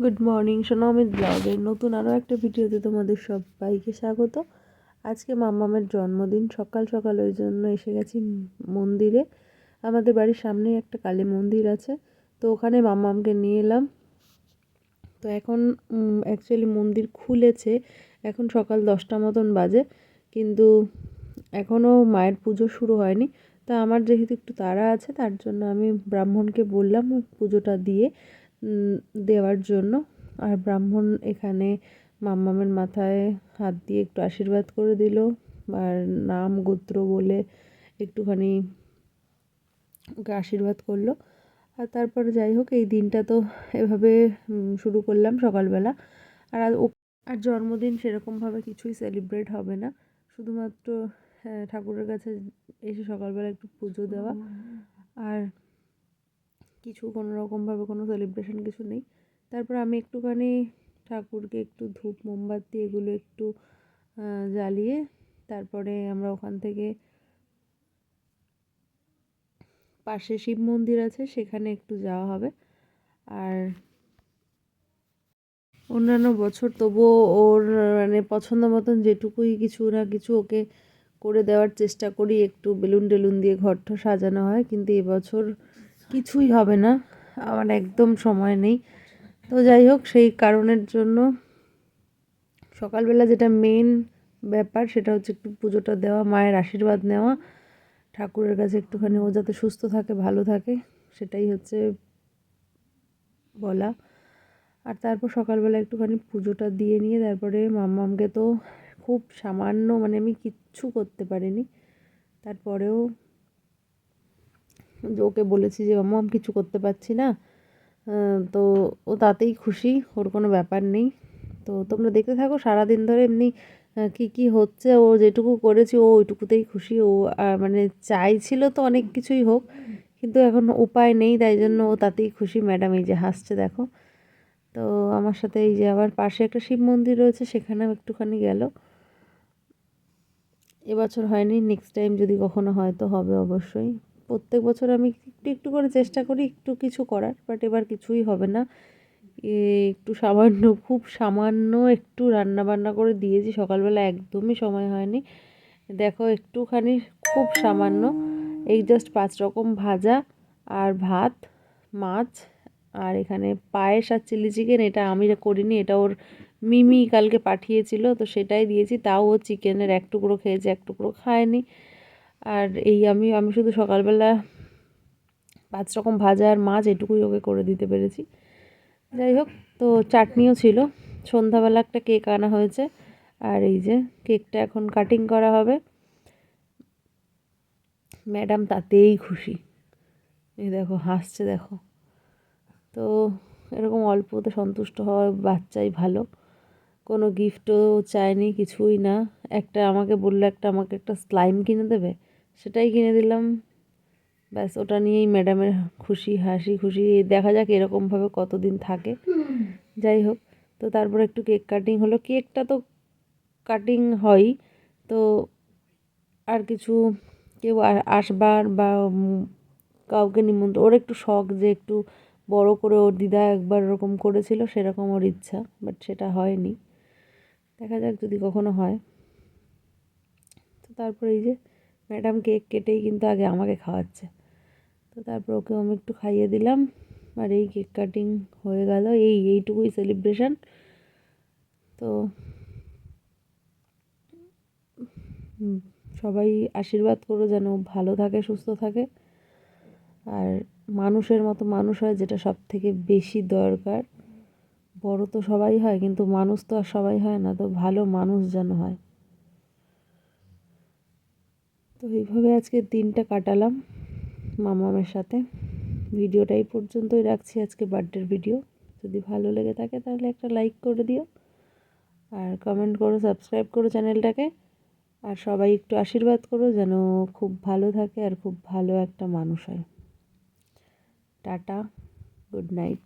Good morning সোনামিত ব্লগের নতুন আরও একটা ভিডিওতে তোমাদের সবাইকে স্বাগত। আজকে মাম্মামের জন্মদিন। সকাল সকাল ওই জন্য এসে গেছি মন্দিরে। আমাদের বাড়ির সামনেই একটা কালী মন্দির আছে। তো ওখানে মাম্মামকে নিয়ে এলাম। তো এখন অ্যাকচুয়ালি মন্দির খুলেছে। এখন সকাল দশটা মতন বাজে। কিন্তু এখনও মায়ের পুজো শুরু হয়নি। তা আমার যেহেতু একটু তাড়া আছে, তার জন্য আমি ব্রাহ্মণকে বললাম পুজোটা দিয়ে। দেওয়ার জন্য। আর ব্রাহ্মণ এখানে মাম্মামের মাথায় হাত দিয়ে একটু আশীর্বাদ করে দিল। আর নাম গোত্র বলে একটুখানি ওকে আশীর্বাদ করল। আর তারপর যাই হোক এই দিনটা তো এভাবে শুরু করলাম সকালবেলা। আর আর জন্মদিন সেরকমভাবে কিছুই সেলিব্রেট হবে না। শুধুমাত্র হ্যাঁ, ঠাকুরের কাছে এসে সকালবেলা একটু পুজো দেওয়া। আর কিছু কোনো রকমভাবে কোনো সেলিব্রেশন কিছু নেই। তারপর আমি একটুখানি ঠাকুরকে একটু ধূপ, মোমবাতি এগুলো একটু জ্বালিয়ে তারপরে আমরা ওখান থেকে পাশে শিব মন্দির আছে, সেখানে একটু যাওয়া হবে। আর অন্যান্য বছর তবুও ওর মানে পছন্দ মতন যেটুকুই কিছু না কিছু ওকে করে দেওয়ার চেষ্টা করি, একটু বেলুন টেলুন দিয়ে ঘরটা সাজানো হয়। কিন্তু এবছর কিছুই হবে না, আমার একদম সময় নেই। তো যাই হোক, সেই কারণের জন্য সকালবেলা যেটা মেন ব্যাপার সেটা হচ্ছে একটু পুজোটা দেওয়া, মায়ের আশীর্বাদ নেওয়া। ঠাকুরের কাছে একটুখানি ও যাতে সুস্থ থাকে, ভালো থাকে, সেটাই হচ্ছে বলা। আর তারপর সকালবেলা একটুখানি পুজোটা দিয়ে নিয়ে তারপরে মাম্মামকে তো খুব সামান্য মানে আমি কিচ্ছু করতে পারিনি। তারপরেও যে ওকে বলেছি যে মাম্মা আমি কিছু করতে পারছি না। তো ও তাতেই খুশি, ওর কোনো ব্যাপার নেই। তো তোমরা দেখতে থাকো, সারাদিন ধরে এমনি কি কি হচ্ছে। ও যেটুকু করেছি, ও ওইটুকুতেই খুশি। ও মানে চাইছিল তো অনেক কিছুই হোক, কিন্তু এখন উপায় নেই, তাই জন্য ও তাতেই খুশি। ম্যাডাম, এই যে হাসছে, দেখো। তো আমার সাথে এই যে আবার পাশে একটা শিব মন্দির রয়েছে, সেখানেও একটুখানি গেল। এবছর হয়নি নেক্সট টাইম যদি কখনো হয় তো হবে অবশ্যই। প্রত্যেক বছর আমি একটু একটু করে চেষ্টা করি একটু কিছু করার বাট এবার কিছুই হবে না। একটু সামান্য, খুব সামান্য একটু রান্না বান্না করে দিয়েছি, সকালবেলা একদমই সময় হয়নি। দেখো একটুখানি খুব সামান্য, এই জাস্ট পাঁচ রকম ভাজা আর ভাত, মাছ আর এখানে পায়েস আর চিলি চিকেন, এটা আমি করিনি, এটা ওর মিমি কালকে পাঠিয়েছিল, তো সেটাই দিয়েছি, তাও ও চিকেনের এক টুকরো খেয়েছে, এক টুকরো খায়নি। আর এই আমি আমি শুধু সকালবেলা পাঁচ রকম ভাজা আর মাছ এটুকুই ওকে করে দিতে পেরেছি। যাই হোক, তো চাটনিও ছিল। সন্ধ্যাবেলা একটা কেক আনা হয়েছে। আর এই যে কেকটা এখন কাটিং করা হবে। ম্যাডাম তাতেই খুশি। এই দেখো, হাসছে দেখো। তো এরকম অল্পতে সন্তুষ্ট হওয়া বাচ্চাই ভালো। কোনো গিফটও চায়নি, কিছুই না। একটা আমাকে বলল, একটা আমাকে একটা স্লাইম কিনে দেবে। সেটাই কিনে দিলাম। ব্যাস, ওটা নিয়েই ম্যাডামের খুশি, হাসি খুশি। দেখা যাক এরকমভাবে কতদিন থাকে। যাই হোক, তো তারপর একটু কেক কাটিং হলো। কেকটা তো কাটিং হয় তো আর কিছু কেউ আসবার বা কাউকে নিমন্ত্রণ, ওর একটু শখ যে একটু বড় করে ওর দিদা একবার ওরকম করেছিল, সেরকম ওর ইচ্ছা, বাট সেটা হয়নি। দেখা যাক যদি কখনো হয়। তো তারপর এই যে ম্যাডাম কেক কেটেই কিন্তু আগে আমাকে খাওয়াচ্ছে। তো তারপর ওকে আমি একটু খাইয়ে দিলাম। আর এই কেক কাটিং হয়ে গেল। এই, এইটুকুই সেলিব্রেশন তো সবাই আশীর্বাদ করো যেন ভালো থাকে, সুস্থ থাকে। আর মানুষের মতো মানুষ হয় যেটা সব থেকে বেশি দরকার। বড় তো সবাই হয়, কিন্তু মানুষ তো আর সবাই হয় না। তো ভালো মানুষ যেন হয়। তো এইভাবে আজকের দিনটা কাটালাম মামামের সাথে। ভিডিওটা এই পর্যন্তই রাখছি আজকে বার্থডের ভিডিও যদি ভালো লেগে থাকে তাহলে একটা লাইক করে দিও। আর কমেন্ট করো সাবস্ক্রাইব করো চ্যানেলটাকে আর সবাই একটু আশীর্বাদ করো যেন খুব ভালো থাকে আর খুব ভালো একটা মানুষ হয়। Tata good night